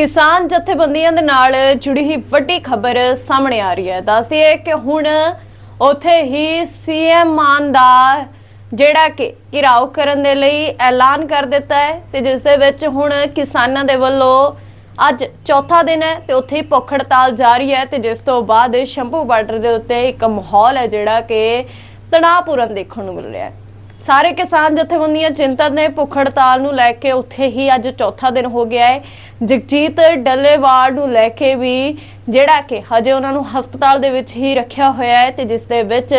ਕਿਸਾਨ ਜਥੇਬੰਦੀਆਂ ਦੇ ਨਾਲ ਜੁੜੀ ਹੀ ਵੱਡੀ ਖਬਰ ਸਾਹਮਣੇ ਆ ਰਹੀ ਹੈ। ਦੱਸਦੀ ਹੈ ਕਿ ਹੁਣ ਉੱਥੇ ਹੀ ਸੀਐਮ ਮਾਨ ਦਾ ਜਿਹੜਾ ਕਿ ਘਿਰਾਓ ਕਰਨ ਦੇ ਲਈ ਐਲਾਨ ਕਰ ਦਿੱਤਾ ਹੈ ਤੇ ਜਿਸ ਦੇ ਵਿੱਚ ਹੁਣ ਕਿਸਾਨਾਂ ਦੇ ਵੱਲੋਂ ਅੱਜ ਚੌਥਾ ਦਿਨ ਹੈ ਤੇ ਉੱਥੇ ਹੀ ਭੁੱਖ ਹੜਤਾਲ ਜਾਰੀ ਹੈ ਤੇ ਜਿਸ ਤੋਂ ਬਾਅਦ ਸ਼ੰਭੂ ਬਾਰਡਰ ਦੇ ਉੱਤੇ ਇੱਕ ਮਾਹੌਲ ਹੈ ਜਿਹੜਾ ਕਿ ਤਣਾਅਪੂਰਨ ਦੇਖਣ ਨੂੰ ਮਿਲ ਰਿਹਾ ਹੈ। ਸਾਰੇ ਕਿਸਾਨ ਜਥੇਬੰਦੀਆਂ ਚਿੰਤਤ ਨੇ ਭੁੱਖ ਹੜਤਾਲ ਨੂੰ ਲੈ ਕੇ ਉੱਥੇ ਹੀ ਅੱਜ ਚੌਥਾ ਦਿਨ ਹੋ ਗਿਆ ਹੈ। ਜਗਜੀਤ ਡੱਲੇਵਾਲ ਨੂੰ ਲੈ ਕੇ ਵੀ ਜਿਹੜਾ ਕਿ ਹਜੇ ਉਹਨਾਂ ਨੂੰ ਹਸਪਤਾਲ ਦੇ ਵਿੱਚ ਹੀ ਰੱਖਿਆ ਹੋਇਆ ਹੈ ਤੇ ਜਿਸ ਦੇ ਵਿੱਚ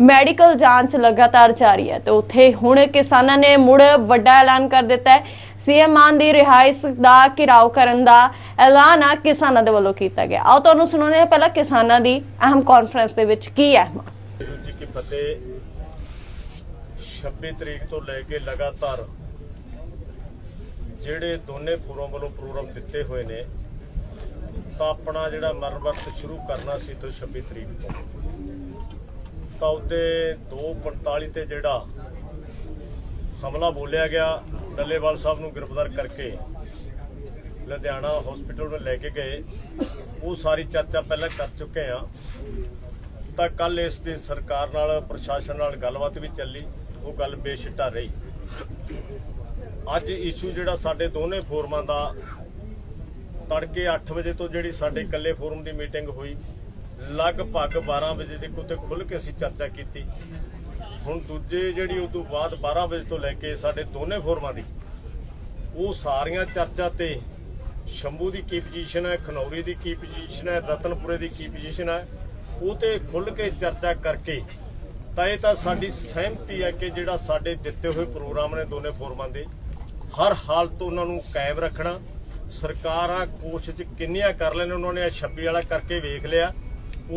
ਮੈਡੀਕਲ ਜਾਂਚ ਲਗਾਤਾਰ ਜਾਰੀ ਹੈ। ਤੇ ਉੱਥੇ ਹੁਣ ਕਿਸਾਨਾਂ ਨੇ ਮੁੜ ਵੱਡਾ ਐਲਾਨ ਕਰ ਦਿੱਤਾ ਹੈ। ਸੀਐਮ ਮਾਨ ਦੀ ਰਿਹਾਇਸ਼ ਦਾ ਘਿਰਾਓ ਕਰਨ ਦਾ ਐਲਾਨ ਆ ਕਿਸਾਨਾਂ ਦੇ ਵੱਲੋਂ ਕੀਤਾ ਗਿਆ। ਆਓ ਤੁਹਾਨੂੰ ਸੁਣਾਉਂਦੇ ਹਾਂ ਪਹਿਲਾਂ ਕਿਸਾਨਾਂ ਦੀ ਅਹਿਮ ਕਾਨਫਰੰਸ ਦੇ ਵਿੱਚ ਕੀ ਹੈ ਜੀ, ਕੀ ਫਤਿਹ 26 ਤਰੀਕ ਤੋਂ ਲੈ ਕੇ ਲਗਾਤਾਰ ਜਿਹੜੇ ਦੋਨੇ ਫੋਰਮ ਵੱਲੋਂ ਪ੍ਰੋਗਰਾਮ ਦਿੱਤੇ ਹੋਏ ਨੇ, ਤਾਂ ਆਪਣਾ ਜਿਹੜਾ ਮਰਨ ਵਰਤ ਸ਼ੁਰੂ ਕਰਨਾ ਸੀ ਤੋਂ 26 ਤਰੀਕ ਤੋਂ। ਤਾਂ ਉਹਦੇ 2:45 ਤੇ ਜਿਹੜਾ ਹਮਲਾ ਬੋਲਿਆ ਗਿਆ, ਡੱਲੇਵਾਲ ਸਾਹਿਬ ਨੂੰ ਗ੍ਰਿਫਤਾਰ ਕਰਕੇ ਲੁਧਿਆਣਾ ਹਸਪੀਟਲ ਨੂੰ ਲੈ ਕੇ ਗਏ। ਉਹ ਸਾਰੀ ਚਰਚਾ ਪਹਿਲਾਂ ਕਰ ਚੁੱਕੇ ਆ। ਤਾਂ ਕੱਲ ਇਸ ਦੀ ਸਰਕਾਰ ਨਾਲ, ਪ੍ਰਸ਼ਾਸਨ ਨਾਲ ਗੱਲਬਾਤ ਵੀ ਚੱਲੀ। ਉਹ ਗੱਲ ਬੇਸ਼ਿੱਟਾ ਰਹੀ। ਅੱਜ ਇਸ਼ੂ ਜਿਹੜਾ ਸਾਡੇ ਦੋਨੇ ਫੋਰਮਾਂ ਦਾ ਤੜਕੇ 8 ਵਜੇ ਤੋਂ ਜਿਹੜੀ ਸਾਡੇ ਇਕੱਲੇ ਫੋਰਮ ਦੀ ਮੀਟਿੰਗ ਹੋਈ, ਲਗਭਗ 12 ਵਜੇ ਦੇ ਉੱਤੇ ਖੁੱਲ ਕੇ ਅਸੀਂ ਚਰਚਾ ਕੀਤੀ। ਹੁਣ ਦੂਜੇ ਜਿਹੜੀ ਉਸ ਤੋਂ ਬਾਅਦ 12 ਵਜੇ ਤੋਂ ਲੈ ਕੇ ਸਾਡੇ ਦੋਨੇ ਫੋਰਮਾਂ ਦੀ, ਉਹ ਸਾਰੀਆਂ ਚਰਚਾ ਤੇ ਸ਼ੰਭੂ ਦੀ ਕੀ ਪੋਜੀਸ਼ਨ ਹੈ, ਖਨੌਰੀ ਦੀ ਕੀ ਪੋਜੀਸ਼ਨ ਹੈ, ਰਤਨਪੁਰੇ ਦੀ ਕੀ ਪੋਜੀਸ਼ਨ ਹੈ, ਉਹ ਤੇ ਖੁੱਲ ਕੇ ਚਰਚਾ ਕਰਕੇ ਤਾਂ ਇਹ ਤਾਂ ਸਾਡੀ ਸਹਿਮਤੀ ਹੈ ਕਿ ਜਿਹੜਾ ਸਾਡੇ ਦਿੱਤੇ ਹੋਏ ਪ੍ਰੋਗਰਾਮ ਨੇ ਦੋਨੇ ਫੋਰਮਾਂ ਦੇ, ਹਰ ਹਾਲਤ ਉਹਨਾਂ ਨੂੰ ਕਾਇਮ ਰੱਖਣਾ, ਸਰਕਾਰਾਂ ਕੋਸ਼ਿਸ਼ ਕਿੰਨੀਆਂ ਕਰ ਲੈਣ, ਉਹਨਾਂ ਨੇ 26 ਵਾਲਾ ਕਰਕੇ ਵੇਖ ਲਿਆ।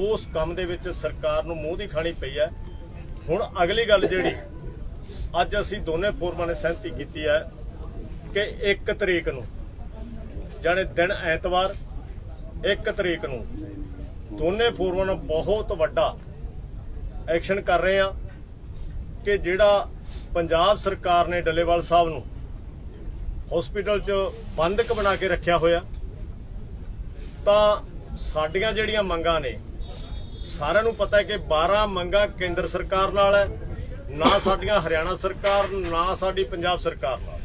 ਉਸ ਕੰਮ ਦੇ ਵਿੱਚ ਸਰਕਾਰ ਨੂੰ ਮੂੰਹ ਦੀ ਖਾਣੀ ਪਈ ਹੈ। ਹੁਣ ਅਗਲੀ ਗੱਲ ਜਿਹੜੀ, ਅੱਜ ਅਸੀਂ ਦੋਨੇ ਫੋਰਮਾਂ ਨੇ ਸਹਿਮਤੀ ਕੀਤੀ ਹੈ ਕਿ 1 ਤਰੀਕ ਨੂੰ, ਜਾਣੇ ਦਿਨ ਐਤਵਾਰ 1 ਤਰੀਕ ਨੂੰ ਦੋਨੇ ਫੋਰਮਾਂ ਨੂੰ ਬਹੁਤ ਵੱਡਾ ਐਕਸ਼ਨ ਕਰ ਰਹੇ ਆ ਕਿ ਜਿਹੜਾ ਪੰਜਾਬ ਸਰਕਾਰ ਨੇ ਡੱਲੇਵਾਲ ਸਾਹਿਬ ਨੂੰ ਹਸਪੀਟਲ 'ਚ ਬੰਦਕ ਬਣਾ ਕੇ ਰੱਖਿਆ ਹੋਇਆ, ਤਾਂ ਸਾਡੀਆਂ ਜਿਹੜੀਆਂ ਮੰਗਾਂ ਨੇ, ਸਾਰਿਆਂ ਨੂੰ ਪਤਾ ਹੈ ਕਿ 12 ਮੰਗਾਂ ਕੇਂਦਰ ਸਰਕਾਰ ਨਾਲ ਹੈ, ਨਾ ਸਾਡੀਆਂ ਹਰਿਆਣਾ ਸਰਕਾਰ, ਨਾ ਸਾਡੀ ਪੰਜਾਬ ਸਰਕਾਰ ਨਾਲ।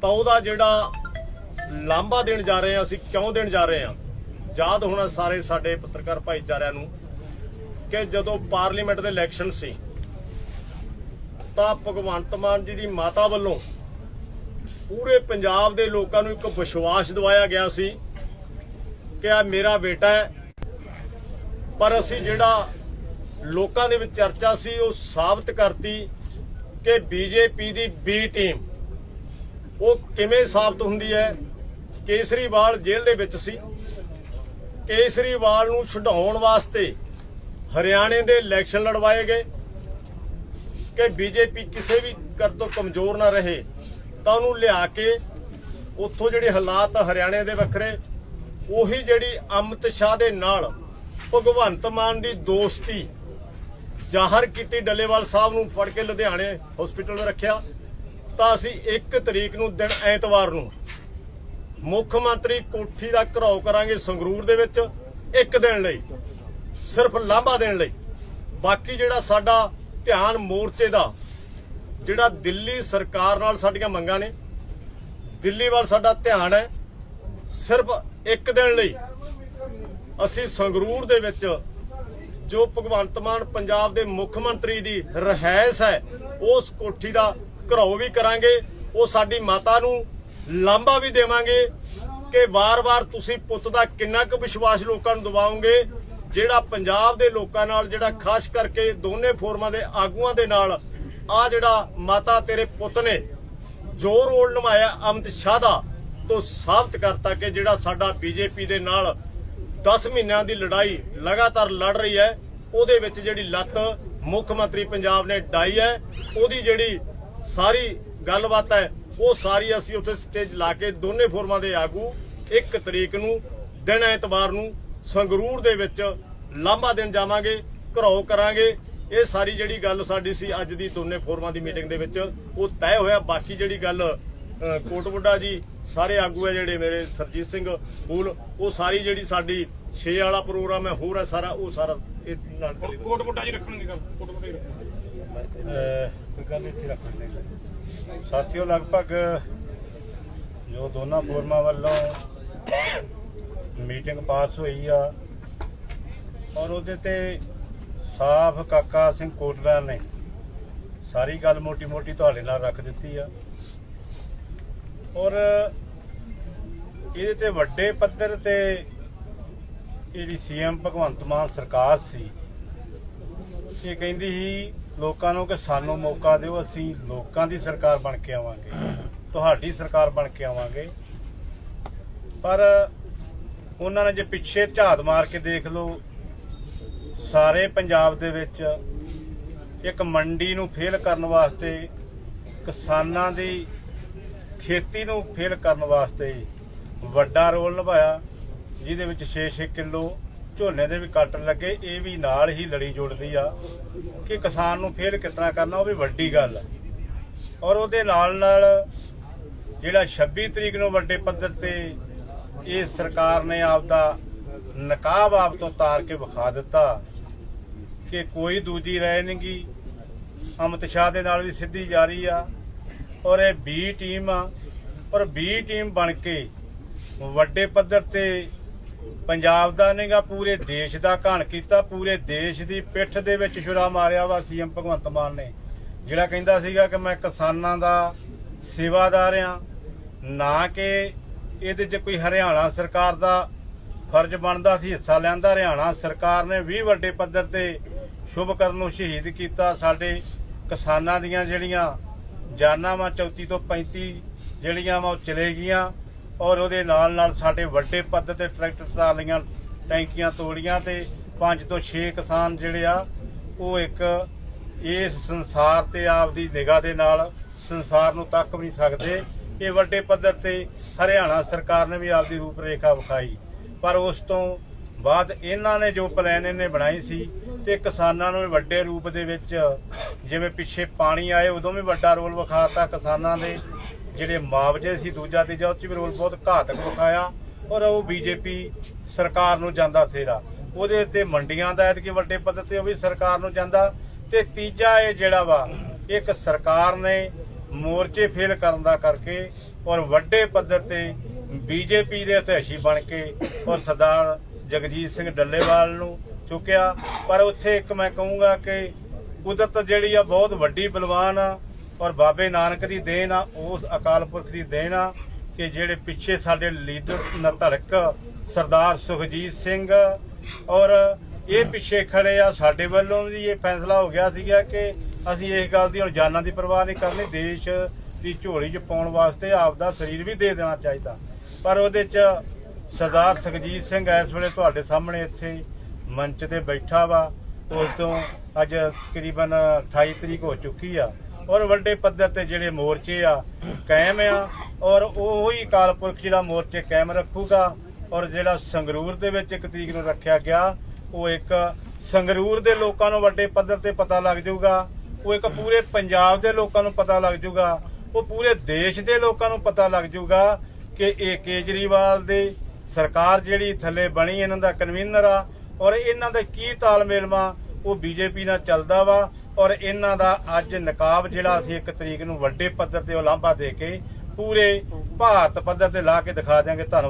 ਤਾਂ ਉਹਦਾ ਜਿਹੜਾ ਲਾਂਭਾ ਦੇਣ ਜਾ ਰਹੇ ਆ ਅਸੀਂ ਕਿਉਂ ਦੇਣ ਜਾ ਰਹੇ ਆ ਯਾਦ ਹੋਣਾ ਸਾਰੇ ਸਾਡੇ ਪੱਤਰਕਾਰ ਭਾਈਚਾਰਿਆਂ ਨੂੰ ਕਿ ਜਦੋਂ ਪਾਰਲੀਮੈਂਟ ਦੇ ਇਲੈਕਸ਼ਨ ਸੀ, ਤਾਂ ਭਗਵੰਤ ਮਾਨ ਜੀ ਦੀ ਮਾਤਾ ਵੱਲੋਂ ਪੂਰੇ ਪੰਜਾਬ ਦੇ ਲੋਕਾਂ ਨੂੰ ਇੱਕ ਵਿਸ਼ਵਾਸ ਦਿਵਾਇਆ ਗਿਆ ਸੀ ਕਿ ਆ ਮੇਰਾ ਬੇਟਾ ਹੈ। ਪਰ ਅਸੀਂ ਜਿਹੜਾ ਲੋਕਾਂ ਦੇ ਵਿੱਚ ਚਰਚਾ ਸੀ, ਉਹ ਸਾਬਤ ਕਰਤੀ ਕਿ ਬੀਜੇਪੀ ਦੀ ਬੀ ਟੀਮ ਉਹ ਕਿਵੇਂ ਸਾਬਤ ਹੁੰਦੀ ਹੈ? ਕੇਸਰੀਵਾਲ ਜੇਲ੍ਹ ਦੇ ਵਿੱਚ ਸੀ। ਕੇਸਰੀਵਾਲ ਨੂੰ ਛਡਾਉਣ ਵਾਸਤੇ ਹਰਿਆਣੇ ਦੇ ਇਲੈਕਸ਼ਨ ਲੜਵਾਏ ਗਏ ਕਿ ਬੀਜੇਪੀ ਕਿਸੇ ਵੀ ਕਰ ਤੋਂ ਕਮਜ਼ੋਰ ਨਾ ਰਹੇ, ਤਾਂ ਉਹਨੂੰ ਲਿਆ ਕੇ ਉੱਥੋਂ ਜਿਹੜੇ ਹਾਲਾਤ ਹਰਿਆਣੇ ਦੇ ਵੱਖਰੇ, ਉਹੀ ਜਿਹੜੀ ਅਮਿਤ ਸ਼ਾਹ ਦੇ ਨਾਲ ਭਗਵੰਤ ਮਾਨ ਦੀ ਦੋਸਤੀ ਜ਼ਾਹਰ ਕੀਤੀ ਡੱਲੇਵਾਲ ਸਾਹਿਬ ਨੂੰ ਫੜ ਕੇ ਲੁਧਿਆਣੇ ਹਸਪੀਟਲ ਵਿੱਚ ਰੱਖਿਆ, ਤਾਂ ਅਸੀਂ 1 ਤਰੀਕ ਨੂੰ ਦਿਨ ਐਤਵਾਰ ਨੂੰ ਮੁੱਖ ਮੰਤਰੀ ਕੋਠੀ ਦਾ ਘਰਾਓ ਕਰਾਂਗੇ ਸੰਗਰੂਰ ਦੇ ਵਿੱਚ, ਇੱਕ ਦਿਨ ਲਈ। ਸਿਰਫ ਲਾਂਭਾ ਦੇਣ ਲਈ। ਬਾਕੀ ਜਿਹੜਾ ਸਾਡਾ ਧਿਆਨ ਮੋਰਚੇ ਦਾ, ਜਿਹੜਾ ਦਿੱਲੀ ਸਰਕਾਰ ਨਾਲ ਸਾਡੀਆਂ ਮੰਗਾਂ ਨੇ, ਦਿੱਲੀ ਵੱਲ ਸਾਡਾ ਧਿਆਨ ਹੈ, ਸਿਰਫ ਇੱਕ ਦਿਨ ਲਈ ਅਸੀਂ ਸੰਗਰੂਰ ਦੇ ਵਿੱਚ, ਜੋ ਭਗਵੰਤ ਮਾਨ ਪੰਜਾਬ ਦੇ ਮੁੱਖ ਮੰਤਰੀ ਦੀ ਰਹਿਸ ਹੈ, ਉਸ ਕੋਠੀ ਦਾ ਘਰਾਓ ਵੀ ਕਰਾਂਗੇ, ਉਹ ਸਾਡੀ ਮਾਤਾ ਨੂੰ ਲਾਂਭਾ ਵੀ ਦੇਵਾਂਗੇ ਕਿ ਵਾਰ-ਵਾਰ ਤੁਸੀਂ ਪੁੱਤ ਦਾ ਕਿੰਨਾ ਕੁ ਵਿਸ਼ਵਾਸ ਲੋਕਾਂ ਨੂੰ ਦਿਵਾਓਗੇ ਜਿਹੜਾ ਪੰਜਾਬ ਦੇ ਲੋਕਾਂ ਨਾਲ, ਜਿਹੜਾ ਖਾਸ ਕਰਕੇ ਦੋਨੇ ਫੋਰਮਾਂ ਦੇ ਆਗੂਆਂ ਦੇ ਨਾਲ ਆ ਜਿਹੜਾ ਮਾਤਾ ਤੇਰੇ ਪੁੱਤ ਨੇ ਜੋ ਰੋਲ ਨਿਭਾਇਆ ਅਮਿਤ ਸ਼ਾਹ ਦਾ, ਤੋਂ ਸਾਬਤ ਕਰਤਾ ਕਿ ਜਿਹੜਾ ਸਾਡਾ ਬੀਜੇਪੀ ਦੇ ਨਾਲ 10 ਮਹੀਨਿਆਂ ਦੀ ਲੜਾਈ ਲਗਾਤਾਰ ਲੜ ਰਹੀ ਹੈ, ਉਹਦੇ ਵਿੱਚ ਜਿਹੜੀ ਲੱਤ ਮੁੱਖ ਮੰਤਰੀ ਪੰਜਾਬ ਨੇ ਡਾਈ ਹੈ, ਉਹਦੀ ਜਿਹੜੀ ਸਾਰੀ ਗੱਲਬਾਤ ਹੈ, ਉਹ ਸਾਰੀ ਅਸੀਂ ਉੱਥੇ ਸਟੇਜ ਲਾ ਕੇ ਦੋਨੇ ਫੋਰਮਾਂ ਦੇ ਆਗੂ ਇੱਕ ਤਰੀਕ ਨੂੰ, ਦਿਨ ਐਤਵਾਰ ਨੂੰ ਸੰਗਰੂਰ ਦੇ ਵਿੱਚ ਲਾਂਭਾ ਦੇਣ ਜਾਵਾਂਗੇ ਘਰੋ ਕਰਾਂਗੇ। ਇਹ ਸਾਰੀ ਜਿਹੜੀ ਗੱਲ ਸਾਡੀ ਸੀ ਅੱਜ ਦੀ ਦੋਨੇ ਫੋਰਮਾਂ ਦੀ ਮੀਟਿੰਗ ਦੇ ਵਿੱਚ ਉਹ ਤੈਅ ਹੋਇਆ। ਬਾਕੀ ਜਿਹੜੀ ਗੱਲ ਅ, ਕੋਟਬੁੱਡਾ ਜੀ ਸਾਰੇ ਆਗੂ ਹੈ ਜਿਹੜੇ ਮੇਰੇ ਸਰਜੀਤ ਸਿੰਘ ਫੂਲ ਉਹ ਸਾਰੀ ਜਿਹੜੀ ਸਾਡੀ 6 ਵਾਲਾ ਪ੍ਰੋਗਰਾਮ ਹੈ ਹੋਰ ਹੈ ਸਾਰਾ ਉਹ ਸਾਰਾ ਇਹ ਨਾਲ ਜੀ ਰੱਖਣਗੇ ਗੱਲ ਕੋਟ ਕੋਟਾ ਜੀ ਰੱਖਣਗੇ। ਗੱਲ ਇੱਥੇ ਸਾਥੀਓ ਲਗਭਗ ਜੋ ਦੋਨਾਂ ਫੋਰਮਾਂ ਵੱਲੋਂ ਮੀਟਿੰਗ ਪਾਸ ਹੋਈ ਆ ਔਰ ਉਹਦੇ ਤੇ ਸਾਫ਼ ਕਾਕਾ ਸਿੰਘ ਕੋਟਲਾ ਨੇ ਸਾਰੀ ਗੱਲ ਮੋਟੀ ਮੋਟੀ ਤੁਹਾਡੇ ਨਾਲ ਰੱਖ ਦਿੱਤੀ ਆ। ਔਰ ਇਹਦੇ ਤੇ ਵੱਡੇ ਪੱਧਰ ਤੇ ਜਿਹੜੀ ਸੀਐਮ ਭਗਵੰਤ ਮਾਨ ਸਰਕਾਰ ਸੀ, ਇਹ ਕਹਿੰਦੀ ਸੀ, ਲੋਕਾਂ ਨੂੰ ਕਿ ਸਾਨੂੰ ਮੌਕਾ ਦਿਓ, ਅਸੀਂ ਲੋਕਾਂ ਦੀ ਸਰਕਾਰ ਬਣ ਕੇ ਆਵਾਂਗੇ। ਤੁਹਾਡੀ ਸਰਕਾਰ ਬਣ ਕੇ ਆਵਾਂਗੇ। ਪਰ ਉਹਨਾਂ ਨੇ ਜੇ ਪਿੱਛੇ ਝਾਤ ਮਾਰ ਕੇ ਦੇਖ ਲਓ, ਸਾਰੇ ਪੰਜਾਬ ਦੇ ਵਿੱਚ ਇੱਕ ਮੰਡੀ ਨੂੰ ਫੇਲ ਕਰਨ ਵਾਸਤੇ, ਕਿਸਾਨਾਂ ਦੀ ਖੇਤੀ ਨੂੰ ਫੇਲ ਕਰਨ ਵਾਸਤੇ ਵੱਡਾ ਰੋਲ ਨਿਭਾਇਆ, ਜਿਹਦੇ ਵਿੱਚ 6-6 ਕਿਲੋ ਝੋਨੇ ਦੇ ਵੀ ਕੱਟ ਲੱਗੇ, ਇਹ ਵੀ ਨਾਲ ਹੀ ਲੜੀ ਜੁੜਦੀ ਆ ਕਿ ਕਿਸਾਨ ਨੂੰ ਫੇਲ ਕਿਤਨਾ ਕਰਨਾ, ਉਹ ਵੀ ਵੱਡੀ ਗੱਲ ਆ। ਔਰ ਉਹਦੇ ਨਾਲ ਨਾਲ ਜਿਹੜਾ 26 ਤਰੀਕ ਨੂੰ ਵੱਡੇ ਪੱਧਰ ਤੇ ਇਹ ਸਰਕਾਰ ਨੇ ਆਪਦਾ ਨਕਾਬ ਆਪ ਤੋਂ ਤਾਰ ਕੇ ਵਿਖਾ ਦਿੱਤਾ ਕਿ ਕੋਈ ਦੂਜੀ ਰਹਿ ਨਹੀਂਗੀ ਅਮਿਤ ਸ਼ਾਹ ਦੇ ਨਾਲ ਵੀ ਸਿੱਧੀ ਜਾਰੀ ਆ ਔਰ ਇਹ ਬੀ ਟੀਮ ਆ। ਔਰ ਬੀ ਟੀਮ ਬਣ ਕੇ ਵੱਡੇ ਪੱਧਰ ਤੇ ਪੰਜਾਬ ਦਾ ਨਹੀਂਗਾ ਪੂਰੇ ਦੇਸ਼ ਦਾ ਘਾਣ ਕੀਤਾ। ਪੂਰੇ ਦੇਸ਼ ਦੀ ਪਿੱਠ ਦੇ ਵਿੱਚ ਛੁਰਾ ਮਾਰਿਆ ਵਾ ਸੀਐਮ ਭਗਵੰਤ ਮਾਨ ਨੇ। ਜਿਹੜਾ ਕਹਿੰਦਾ ਸੀਗਾ ਕਿ ਮੈਂ ਕਿਸਾਨਾਂ ਦਾ ਸੇਵਾਦਾਰ ਆ, ਨਾ ਕਿ ਇਹਦੇ 'ਚ ਕੋਈ ਹਰਿਆਣਾ ਸਰਕਾਰ ਦਾ ਫਰਜ਼ ਬਣਦਾ ਸੀ, ਹਿੱਸਾ ਲੈਂਦਾ, ਹਰਿਆਣਾ ਸਰਕਾਰ ਨੇ 20 ਵੱਡੇ ਪੱਧਰ ਤੇ ਸ਼ੁਭ ਕਰਨ ਨੂੰ ਸ਼ਹੀਦ ਕੀਤਾ। ਸਾਡੇ ਕਿਸਾਨਾਂ ਦੀਆਂ ਜਿਹੜੀਆਂ ਜਾਨਾਂ ਵਾ 34 ਤੋਂ 35 ਜਿਹੜੀਆਂ ਵਾ, ਉਹ ਚਲੇ ਗਈਆਂ ਔਰ ਉਹਦੇ ਨਾਲ ਨਾਲ ਸਾਡੇ ਵੱਡੇ ਪੱਧਰ ਤੇ ਟਰੈਕਟਰ, ਟਰਾਲੀਆਂ, ਟੈਂਕੀਆਂ ਤੋੜੀਆਂ ਤੇ 5 ਤੋਂ 6 ਕਿਸਾਨ ਜਿਹੜੇ ਆ, ਉਹ ਇੱਕ ਇਸ ਸੰਸਾਰ ਤੇ ਆਪਦੀ ਨਿਗਾਹ ਦੇ ਨਾਲ ਸੰਸਾਰ ਨੂੰ ਤੱਕ ਵੀ ਨਹੀਂ ਸਕਦੇ। ਇਹ ਵੱਡੇ ਪੱਧਰ ਤੇ ਹਰਿਆਣਾ ਸਰਕਾਰ ਨੇ ਵੀ ਆਪਦੀ ਰੂਪਰੇਖਾ ਵਿਖਾਈ। ਪਰ ਉਸ ਤੋਂ ਬਾਅਦ ਇਹਨਾਂ ਨੇ ਜੋ ਪਲਾਨ ਇਹਨੇ ਬਣਾਈ ਸੀ ਤੇ ਕਿਸਾਨਾਂ ਨੂੰ ਵੱਡੇ ਰੂਪ ਦੇ ਵਿੱਚ ਜਿਵੇਂ ਪਿੱਛੇ ਪਾਣੀ ਆਏ, ਉਦੋਂ ਵੀ ਵੱਡਾ ਰੋਲ ਵਿਖਾਤਾ ਕਿਸਾਨਾਂ ਦੇ ਜਿਹੜੇ ਮੁਆਵਜ਼ੇ ਸੀ ਦੂਜਾ ਤੀਜਾ, ਉਹ 'ਚ ਵੀ ਰੋਲ ਬਹੁਤ ਘਾਤਕ ਵਿਖਾਇਆ ਔਰ ਉਹ ਬੀਜੇਪੀ ਸਰਕਾਰ ਨੂੰ ਜਾਂਦਾ ਥੇਰਾ। ਉਹਦੇ ਤੇ ਮੰਡੀਆਂ ਦਾ ਐਤਕੀ ਵੱਡੇ ਪੱਧਰ ਤੇ ਉਹ ਵੀ ਸਰਕਾਰ ਨੂੰ ਜਾਂਦਾ ਤੇ ਤੀਜਾ ਇਹ ਜਿਹੜਾ ਵਾ, ਇੱਕ ਸਰਕਾਰ ਨੇ ਮੋਰਚੇ ਫੇਲ ਕਰਨ ਦਾ ਕਰਕੇ ਔਰ ਵੱਡੇ ਪੱਧਰ ਤੇ ਬੀਜੇਪੀ ਦੇ ਹਤੈਸ਼ੀ ਬਣ ਕੇ ਔਰ ਸਰਦਾਰ ਜਗਜੀਤ ਸਿੰਘ ਡੱਲੇਵਾਲ ਨੂੰ ਚੁੱਕਿਆ। ਪਰ ਉੱਥੇ ਇੱਕ ਮੈਂ ਕਹੂੰਗਾ ਕਿ ਕੁਦਰਤ ਜਿਹੜੀ ਆ, ਬਹੁਤ ਵੱਡੀ ਬਲਵਾਨ ਆ ਔਰ ਬਾਬੇ ਨਾਨਕ ਦੀ ਦੇਣ ਆ, ਉਸ ਅਕਾਲ ਪੁਰਖ ਦੀ ਦੇਣ ਆ ਕਿ ਜਿਹੜੇ ਪਿੱਛੇ ਸਾਡੇ ਲੀਡਰ ਨਧੜਕ ਸਰਦਾਰ ਸੁਖਜੀਤ ਸਿੰਘ ਔਰ ਇਹ ਪਿੱਛੇ ਖੜੇ ਆ, ਸਾਡੇ ਵੱਲੋਂ ਵੀ ਇਹ ਫੈਸਲਾ ਹੋ ਗਿਆ ਸੀਗਾ ਕਿ ਅਸੀਂ ਇਸ ਗੱਲ ਦੀ ਹੁਣ ਜਾਨਾਂ ਦੀ ਪਰਵਾਹ ਨਹੀਂ ਕਰਨੀ, ਦੇਸ਼ ਦੀ ਝੋਲੀ 'ਚ ਪਾਉਣ ਵਾਸਤੇ ਆਪਦਾ ਸਰੀਰ ਵੀ ਦੇ ਦੇਣਾ ਚਾਹੀਦਾ। ਪਰ ਉਹਦੇ 'ਚ ਸਰਦਾਰ ਸੁਖਜੀਤ ਸਿੰਘ ਇਸ ਵੇਲੇ ਤੁਹਾਡੇ ਸਾਹਮਣੇ ਇੱਥੇ ਮੰਚ ਤੇ ਬੈਠਾ ਵਾ। ਉਸ ਤੋਂ ਅੱਜ ਤਕਰੀਬਨ 28 ਤਰੀਕ ਹੋ ਚੁੱਕੀ ਆ। ਔਰ ਵੱਡੇ ਪੱਧਰ ਤੇ ਜਿਹੜੇ ਮੋਰਚੇ ਆ, ਕਾਇਮ ਆ। ਔਰ ਉਹ ਹੀ ਅਕਾਲ ਪੁਰਖ ਜਿਹੜਾ ਮੋਰਚੇ ਕਾਇਮ ਰੱਖੂਗਾ, ਔਰ ਜਿਹੜਾ ਸੰਗਰੂਰ ਦੇ ਵਿੱਚ ਇੱਕ ਤਰੀਕ ਨੂੰ ਰੱਖਿਆ ਗਿਆ, ਉਹ ਇੱਕ ਸੰਗਰੂਰ ਦੇ ਲੋਕਾਂ ਨੂੰ ਵੱਡੇ ਪੱਧਰ ਤੇ ਪਤਾ ਲੱਗ ਜਾਊਗਾ। ਉਹ ਇੱਕ ਪੂਰੇ ਪੰਜਾਬ ਦੇ ਲੋਕਾਂ ਨੂੰ ਪਤਾ ਲੱਗ ਜਾਊਗਾ ਉਹ ਪੂਰੇ ਦੇਸ਼ ਦੇ ਲੋਕਾਂ ਨੂੰ ਪਤਾ ਲੱਗ ਜਾਊਗਾ ਕਿ ਇਹ ਕੇਜਰੀਵਾਲ ਦੇ ਸਰਕਾਰ ਜਿਹੜੀ ਥੱਲੇ ਬਣੀ, ਇਹਨਾਂ ਦਾ ਕਨਵੀਨਰ ਆ ਔਰ ਇਹਨਾਂ ਦਾ ਕੀ ਤਾਲਮੇਲ ਵਾ ਉਹ ਬੀਜੇਪੀ ਨਾਲ ਚੱਲਦਾ ਵਾ ਔਰ ਇਹਨਾਂ ਦਾ ਅੱਜ ਨਕਾਬ ਜਿਹੜਾ ਅਸੀਂ ਇੱਕ ਤਰੀਕ ਨੂੰ ਵੱਡੇ ਪੱਧਰ ਤੇ ਉਲਾਂਭਾ ਦੇ ਕੇ ਪੂਰੇ ਭਾਰਤ ਪੱਧਰ ਤੇ ਲਾ ਕੇ ਦਿਖਾ ਦਿਆਂਗੇ। ਧੰਨਵਾਦ।